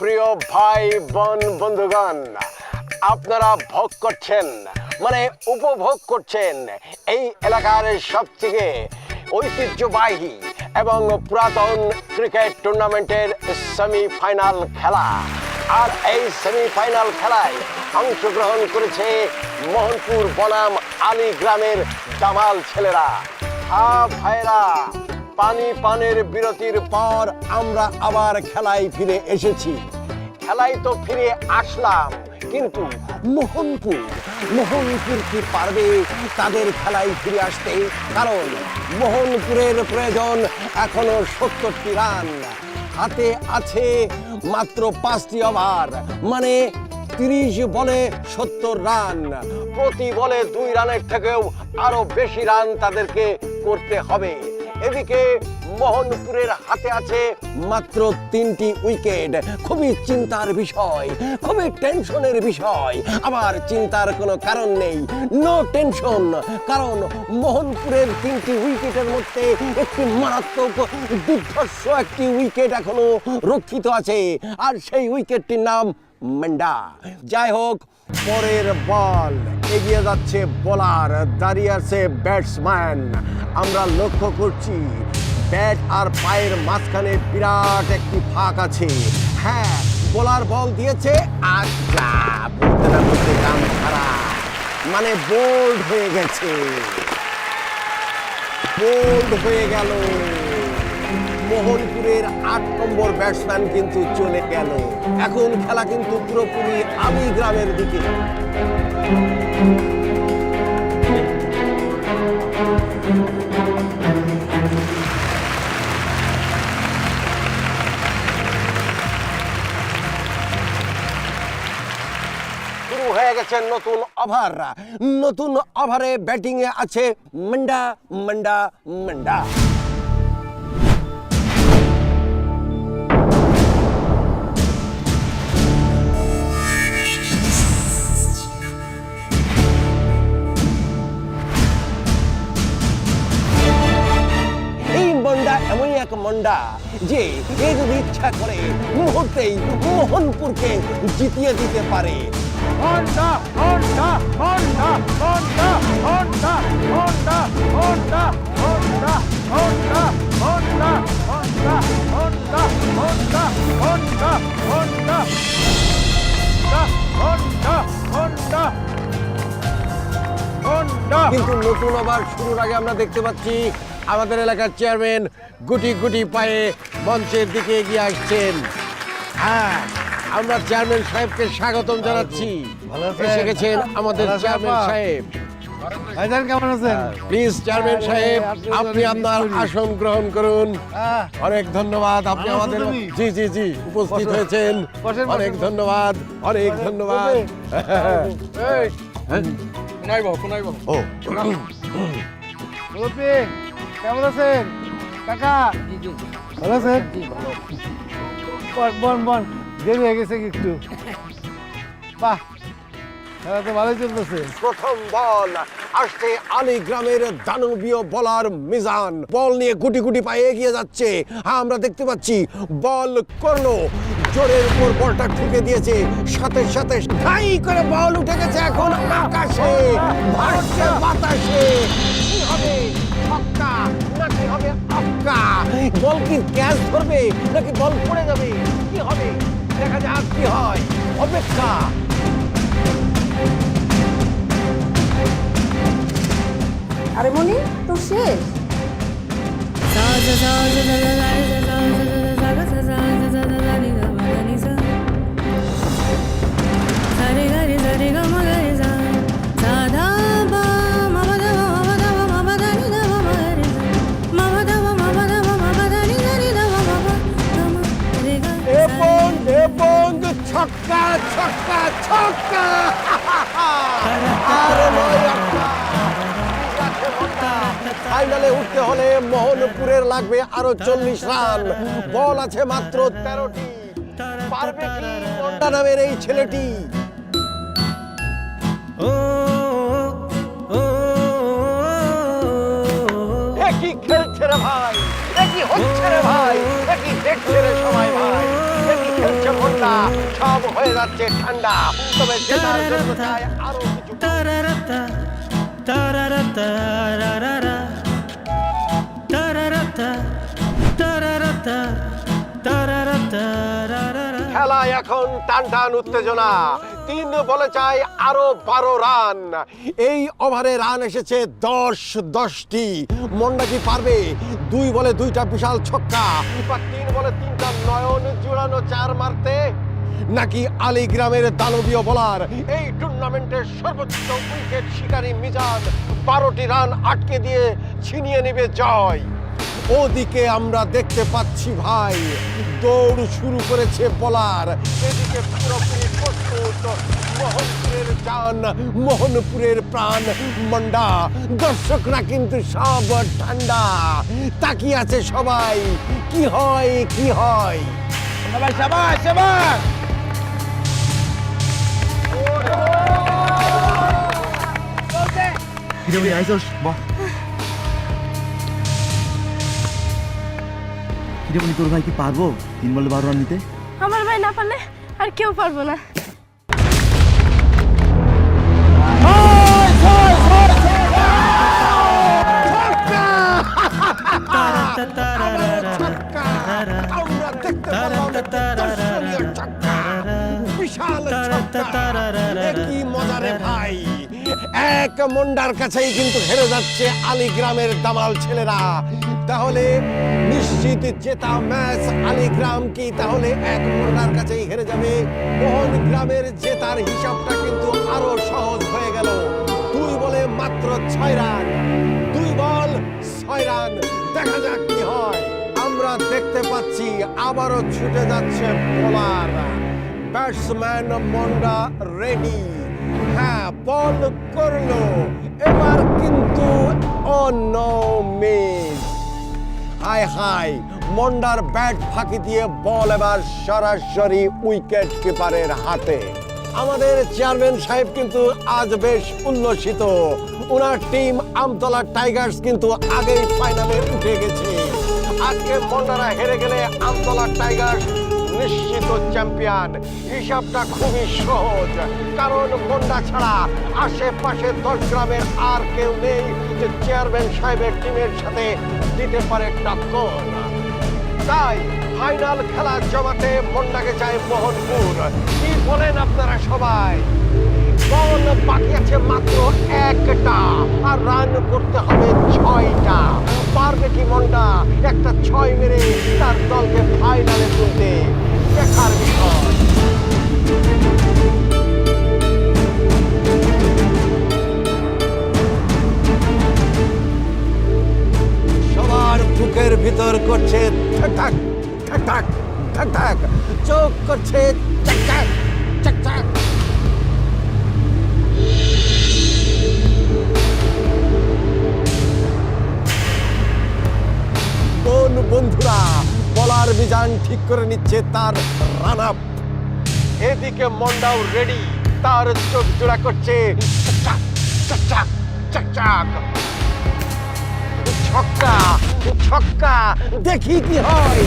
প্রিয় ভাই, বোন, বন্ধুগণ, আপনারা ভোগ করছেন মানে উপভোগ করছেন এই এলাকার সবথেকে ঐতিহ্যবাহী এবং পুরাতন ক্রিকেট টুর্নামেন্টের সেমিফাইনাল খেলা। আর এই সেমিফাইনাল খেলায় অংশগ্রহণ করেছে মোহনপুর বনাম আলী গ্রামের জামাল ছেলেরা। ভাইরা পানি পানের বিরতির পর আমরা আবার খেলায় ফিরে এসেছি। খেলায় তো ফিরে আসলাম, কিন্তু মোহনপুর মোহনপুর কি পারবে তাদের খেলায় ফিরে আসতে? কারণ মোহনপুরের প্রয়োজন এখনও সত্তরটি রান। হাতে আছে মাত্র পাঁচটি ওভার মানে তিরিশ বলে সত্তর রান। প্রতি বলে দুই রানের থেকেও আরও বেশি রান তাদেরকে করতে হবে। এদিকে মোহনপুরের হাতে আছে মাত্র তিনটি উইকেট। খুবই চিন্তার বিষয়, খুবই টেনশনের বিষয়। আবার চিন্তার কোনো কারণ নেই নো টেনশন কারণ মোহনপুরের তিনটি উইকেটের মধ্যে একটি মারাত্মক দুর্ধর্ষ একটি উইকেট এখনও রক্ষিত আছে। আর সেই উইকেটটির নাম মান্ডা। যাই হোক, পরের বল। এগিয়ে যাচ্ছে বোলার দাঁড়িয়ে আছে ব্যাটসম্যান। আমরা লক্ষ্য করছি, ব্যাট আর পায়ের মাঝখানে বিরাট একটি ফাঁক আছে। হ্যাঁ বোলার বল দিয়েছে কাম খারাপ মানে বোল্ড হয়ে গেছে। বোল্ড হয়ে গেল। মোহনপুরের আট নম্বর ব্যাটসম্যান কিন্তু চলে গেল। এখন খেলা কিন্তু পুরোপুরি আমি গ্রামের দিকে হয়ে নতুন ওভার। নতুন ওভারে ব্যাটিং এ আছে মন্ডা মন্ডা মন্ডা। পান্ডা যে এরূপ ইচ্ছা করে মুহূর্তেই মোহনপুরকে জিতিয়ে দিতে পারে কিন্তু নতুন আবার শুরুর আগে আমরা দেখতে পাচ্ছি আমাদের এলাকার চেয়ারম্যান গুটি গুটি পায়ে মঞ্চের দিকে এগিয়ে আসছেন। হ্যাঁ আমরা চেয়ারম্যান সাহেবকে স্বাগতম জানাচ্ছি। এসে গেছেন আমাদের চেয়ারম্যান সাহেব। কেমন আছেন? প্লিজ চেয়ারম্যান সাহেব আপনি আপনি আপনার নিশ্চয়ই। আসন গ্রহণ করুন। আহ, অনেক ধন্যবাদ আপনি আমাদের জি জি জি উপস্থিত হয়েছেন। অনেক ধন্যবাদ অনেক ধন্যবাদ। হ্যাঁ? ও। কেমন আছেন? কাকা? ভালো আছেন? বন বন দেরি হয়ে গেছে একটু? বাহ, খেলা তো ভালোই চলতেছে। প্রথম বল, আসছে আলী গ্রামের দানবীয় বলার মিজান। বল নিয়ে গুটি গুটি পায়ে এগিয়ে যাচ্ছে। হ্যাঁ আমরা দেখতে পাচ্ছি বল করল জোরের উপর বলটা ঠুকে দিয়েছে। সাথে সাথে ঠাই করে বল উঠে গেছে এখন আকাশে, ভাসছে বাতাসে। কি হবে? ছক্কা নাকি হবে অক্কা বল কি ক্যাচ ধরবে নাকি বল পড়ে যাবে? কি হবে? দেখা যাক কি হয়। অপেক্ষা। আরে মনি তো শেষ? এবং ছক্কা ছক্কা ছক্কা! ফাইনালে উঠতে হলে মোহনপুরের লাগবে আরও চল্লিশ রান। বল আছে মাত্র তেরোটি। পারবে কি মন্ডা নামের এই ছেলেটি? কি খেলছে রে ভাই? কি হচ্ছে রে ভাই? কি দেখছে রে সবাই ভাই? সব হয়ে যাচ্ছে ঠান্ডা। তবে জেতার জন্য চাই আরও কিছু. খেলা এখন টান টান উত্তেজনা। তিন বলে চাই আরও বারো রান। এই ওভারে রান এসেছে দশ দশটি। মন্ডা কি পারবে? দুই বলে দুইটা বিশাল ছক্কা। তিনটা নয়ন জোড়ানো চার মারতে, নাকি আলিগ্রামের দানবীয় বলার এই টুর্নামেন্টের সর্বোচ্চ উইকেট শিকারী মিজান বারোটি রান আটকে দিয়ে ছিনিয়ে নেবে জয়? ওদিকে আমরা দেখতে পাচ্ছি ভাই দৌড় শুরু করেছে বলার। এদিকে পুরোপুরি প্রস্তুত মোহনপুরের মোহনপুরের প্রাণ মন্ডা দর্শকরা কিন্তু সব ঠান্ডা। তাকিয়ে আছে সবাই কি হয় কি হয়? সবাই সবাই সবাই আইসোস? বাহ। হিরোনি তোর ভাই কি পারব তিন বলে বারো রান নিতে? আমার ভাই না পারলে আর কেউ পারব না। এক মন্ডার কাছেই কিন্তু হেরে যাচ্ছে আলিগ্রামের দামাল ছেলেরা। তাহলে নিশ্চিত জেতা ম্যাচ আলিগ্রাম কি? তাহলে এক মন্ডার কাছেই হেরে যাবে। মোহন গ্রামের জেতার হিসাবটা কিন্তু আরও সহজ হয়ে গেল। দুই বলে মাত্র ছয় রান। দুই বল, ছয় রান। দেখা যাক কি হয়। আমরা দেখতে পাচ্ছি আবারও ছুটে যাচ্ছে বোলার ব্যাটসম্যান মন্ডা রেডি হ্যাঁ বল করল। এবার কিন্তু অন্য মিস হাই হাই, মন্ডার ব্যাট ফাঁকি দিয়ে বল এবার সরাসরি উইকেট কিপারের হাতে। আমাদের চেয়ারম্যান সাহেব কিন্তু আজ বেশ উল্লসিত। ওনার টিম আমতলা টাইগার্স কিন্তু আগেই ফাইনালে উঠে গেছে। আজকে মন্ডারা হেরে গেলে আমতলা টাইগার্স নিশ্চিত চ্যাম্পিয়ন, হিসাবটা খুবই সহজ, কারণ মন্ডা ছাড়া আশেপাশে দশ গ্রামের আর কেউ নেই যে চেয়ারম্যান সাহেবের টিমের সাথে দিতে পারে টক্কর তাই ফাইনাল খেলা জমাতে মন্ডাকে চায় মোহনপুর। কি বলেন আপনারা সবাই? বল বাকি আছে মাত্র একটা, আর রান করতে হবে ছয়টা। পারবে কি মন্ডা? একটা ছয় মেরে তার দলকে ফাইনালে তুলতে। দেখার বিষয় সবার বুকের ভিতর করছে ঠাক ঠাক ঠাক ঠাক ঠাক ঠাক, চোখ করছে চাক ঠিক করে নিচ্ছে তার রান আপ এদিকে মন্ডাও রেডি তার চোখ জোড়া করছে। ছক্কা ছক্কা, দেখি কি হয়।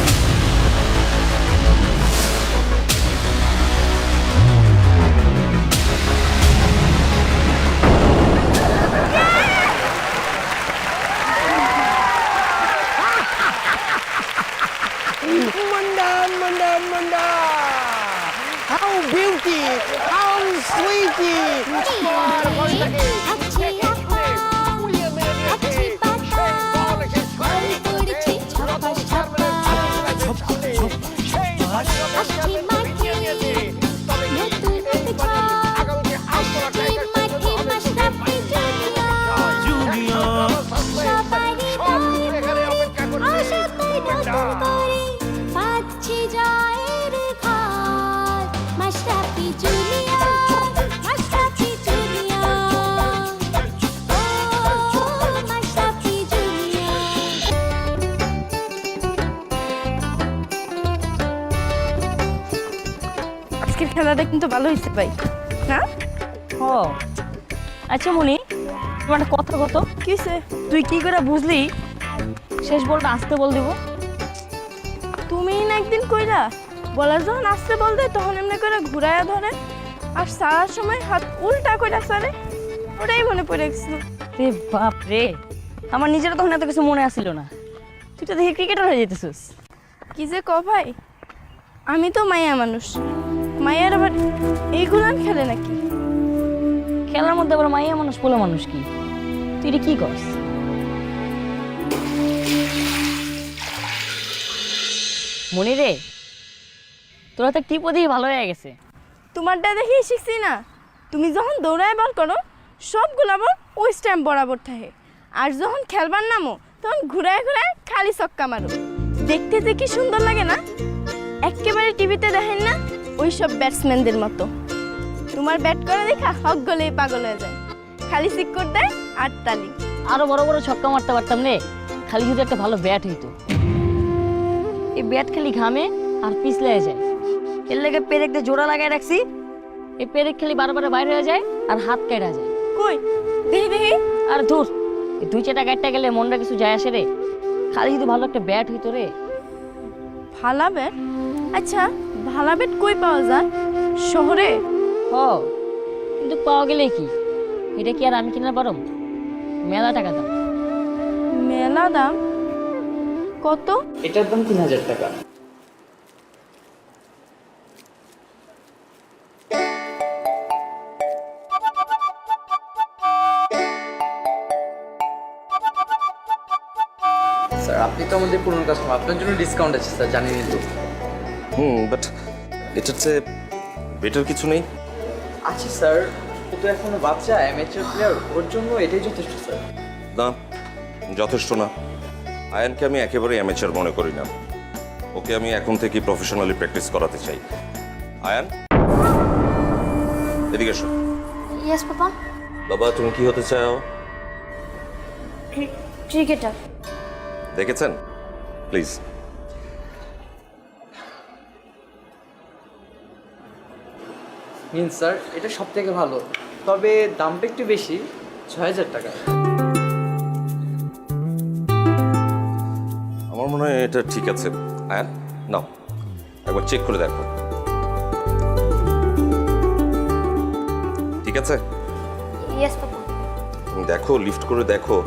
How beauty! How sweetie! খেলাটা কিন্তু ভালো হয়েছে ভাই। না ও আচ্ছা মনি তোমার একটা কথা কত কিসে তুই কি করে বুঝলি? শেষ বলটা আসতে বল দিব। তুমি না একদিন কইরা বলার যখন আসতে বলতে তখন এমনি করে ঘুরাইয়া ধরে আর সারার সময় হাত উল্টা করে সারে ওটাই মনে পড়ে গেছিল। রে বাপ রে আমার নিজের তখন এত কিছু মনে আসছিল না। তুই তো দেখি ক্রিকেটার হয়ে যেতেছিস। কি যে ক ভাই আমি তো মায়া মানুষ। মায়ের আবার এইগুলান খেলে নাকি? খেলার মধ্যে আবার মাইয়া মানুষ পোলা মানুষ কি? তুই এটা কি করস? মনি রে তোরা তো টিপো দিয়ে ভালো হয়ে গেছে। তোমারটা দেখেই শিখছি না। তুমি যখন দৌড়ায় বল করো সবগুলা বল ওই স্ট্যাম্প বরাবর থাকে। আর যখন খেলবার নামো তখন ঘুরায় ঘুরায় খালি ছক্কা মারো। দেখতে যে কি সুন্দর লাগে না? একেবারে টিভিতে দেখেন না? ওই সব ব্যাটসম্যানদের মতো। তোমার ব্যাট করে দেখা হক গলেই পাগল হয়ে যায়। খালি সিক্কর দেয় আর তালি। আরও বড় বড় ছক্কা মারতে পারতাম রে খালি যদি একটা ভালো ব্যাট হইতো। এই ব্যাট খালি ঘামে আর পিছলে যায়। এর লেগে পেরেকতে জোড়া লাগাই রাখছি। এই পেরেক খালি বারবার বাইরে হয়ে যায় আর হাত কেটে যায়। কই? দেখি দেখি। আর ধুর এই দুই চারটা গাড়িটা গেলে মনটা কিছু যায় আসে রে। খালি যদি ভালো একটা ব্যাট হইতো রে। ভালা ব্যাট আচ্ছা ভালা ব্যাট কই পাওয়া যায়? শহরে? হ কিন্তু পাওয়া গেলে কি? এটা কি আর আমি কিনার পারম মেলা টাকা দাম। মেলা দাম? কত? এটার দাম তিন হাজার টাকা। স্যার আপনি তো আমাদের পুরনো কাস্টমার আপনার জন্য ডিসকাউন্ট আছে স্যার জানেনই তো। হুম বাট এটার চেয়ে বেটার কিছু নেই। আছে স্যার ও তো এখনও বাচ্চা অ্যামেচার প্লেয়ার ওর জন্য এটাই যথেষ্ট স্যার না যথেষ্ট না। আয়ানকে আমি একেবারেই অ্যামেচার মনে করি না। ওকে আমি এখন থেকে প্রফেশনালি প্র্যাকটিস করাতে চাই। আয়ান? এদিকে এসো। ইয়েস পাপা বাবা তুমি কি হতে চাও? ক্রিকেটার দেখেছেন? প্লিজ মিন স্যার এটা সব থেকে ভালো। তবে দামটা একটু বেশি ছয় হাজার টাকা। আমার মনে হয় এটা ঠিক আছে। আয়ান নাও একবার চেক করে দেখো। ঠিক আছে? দেখো লিফট করে দেখো।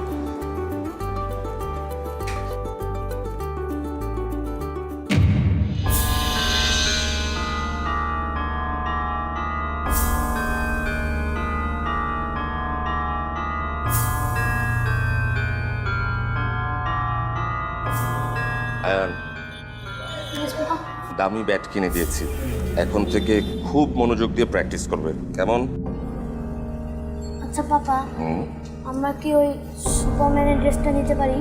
দামি ব্যাট কিনে দিয়েছি। এখন থেকে খুব মনোযোগ দিয়ে প্র্যাকটিস করবে। কেমন? আচ্ছা পাপা। হুম। আমরা কি ওই সুপারম্যানের ড্রেসটা নিতে পারি?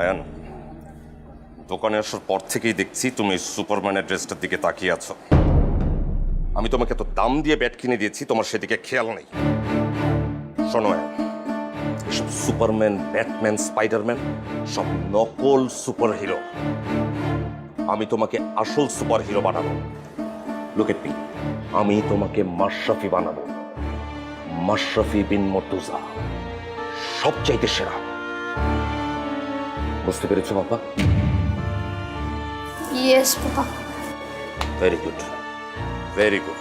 আয়ান দোকানে আসার পর থেকেই দেখছি তুমি সুপারম্যানের ড্রেসটার দিকে তাকিয়ে আছো। আমি তোমাকে তো দাম দিয়ে ব্যাট কিনে দিয়েছি তোমার সেদিকে খেয়াল নেই। শোনো আয়ান। সুপারম্যান ব্যাটম্যান স্পাইডারম্যান সব নকল সুপার হিরো আমি তোমাকে আসল সুপার হিরো বানাবো। লুক এট মি আমি তোমাকে মাশরাফি বানাবো। মাশরাফি বিন মর্তুজা। সবচাইতে সেরা। বুঝতে পেরেছ বাবা yes papa very good very good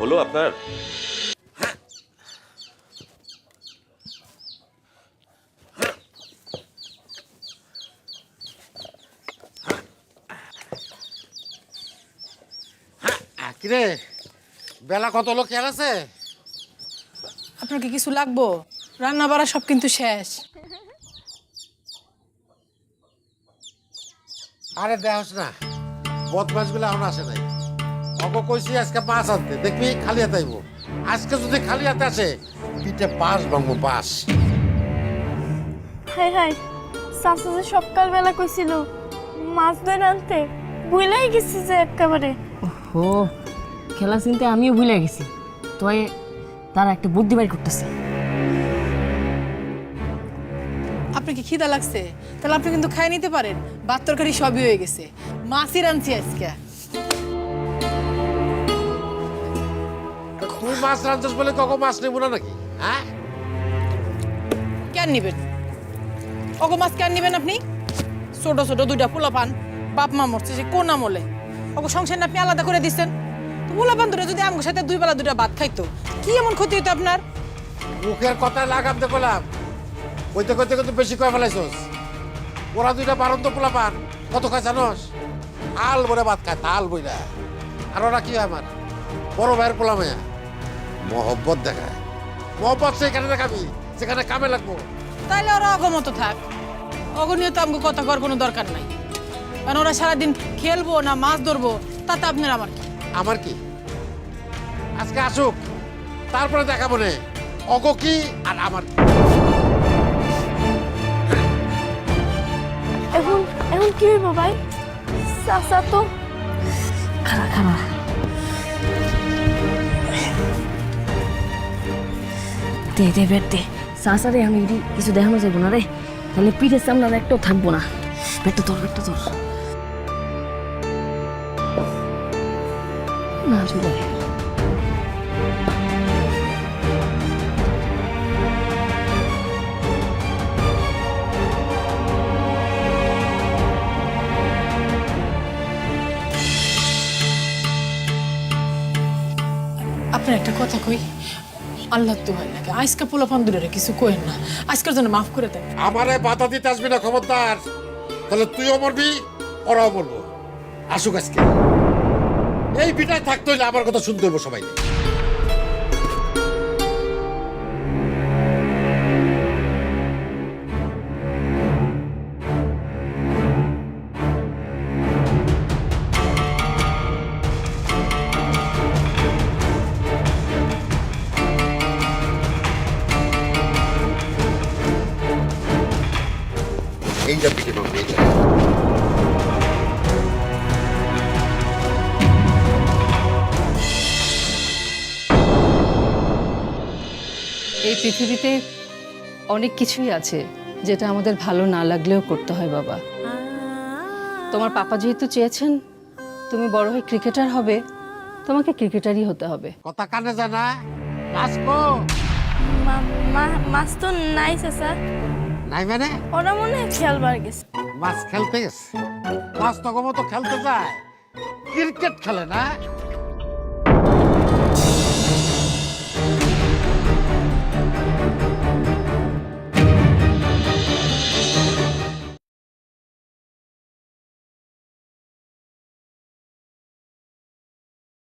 হলো আপনার কিরে বেলা কত লোক খেয়াল আছে? আপনার কি কিছু লাগবো? রান্না বাড়া সব কিন্তু শেষ। আরে দেহস না বদমাসগুলো এখন আসে নাই। অব কইছি আজকে পাঁচ আনতে দেখবি খালি হাতে আইব। আজকে যদি খালি হাতে আসে পিঠে পাস ভাঙবো পাস হাই হাই চাচা যে সকালবেলা কইছিল মাছ ধরে আনতে ভুলাই গেছি যে একেবারে ও খেলা চিনতে আমিও ভুলে গেছি। তোই তারা একটা বুদ্ধি বাড়ি করতেছে। আপনি কি খিদা লাগছে? তাহলে আপনি কিন্তু খাই নিতে পারেন। ভাত তরকারি সবই হয়ে গেছে। মাছই রাঁধছি আজকে। তুই মাছ রাঁধছিস বলে কখন মাছ নেব না নাকি? হ্যাঁ? কেন নিবেন? ওগো মাছ কেন নেবেন আপনি? ছোট ছোট দুইটা পোলা পান বাপ মা মরছে যে কোন আমলে? ওগো সংসার না আপনি আলাদা করে দিচ্ছেন। পোলা পান যদি আমার সাথে দুই বেলা দুইটা ভাত খাইতো কি এমন ক্ষতি হতো আপনার? মুখের কথা লাগাম দে গোলাম কইতে কইতে কইতে বেশি কয়ে ফেলাইছস। ওরা দুইটা বারন্ত পোলা পান কত খায় জানোস? তাল বলে ভাত খায় তাল বইরা আর ওরা কি হয় আমার? বড় ভাইয়ের পোলা মেয়া মহব্বত দেখায়। মহব্বত সেখানে দেখাবি সেখানে কামে লাগবো। তাইলে ওরা অগমত থাক। অগণীয় তো আমাকে কথা করার কোনো দরকার নাই। কারণ ওরা সারাদিন খেলব না মাছ ধরবো তাতে আপনার আমার কি? আমার কি? আজকে আসুক, তারপরে দেখাবো নে অগ কি আর আমার। এখন এখন কি হইব ভাই চাচা তো খারা খারা দে দে বেট দে। সাসা রে আমি কিছু দেখানো যাব না রে, তাহলে পিঠের সামনে আর একটাও থাকব না। বেটটা তোর বেটটা তোর। না চলে আপনার একটা কথা কই? আল্লাহ তো হয় লাগে আজকে পোলা পান্দুরে কিছু কইেন না। আজকের জন্য মাফ করে দেন। আমারে বাধা দিতে আসবি না খবরদার। তাহলে তুইও মরবি ওরাও মরবো। আসুক আজকে। বিটায় থাকতে হলে আমার কথা শুনতে হব সবাই পৃথিবীতে অনেক কিছুই আছে যেটা আমাদের ভালো না লাগলেও করতে হয় বাবা। তোমার পাপা যেহেতু চেয়েছেন তুমি বড় হয়ে ক্রিকেটার হবে তোমাকে ক্রিকেটারই হতে হবে। কথা কানে জানা নাচবো মাছ তো নাই চাচা। নাই মানে? ওরা মনে হয় খেলবার গেছে। মাছ খেলতে গেছে। মাছ তখন তো খেলতে যায়। ক্রিকেট খেলে না?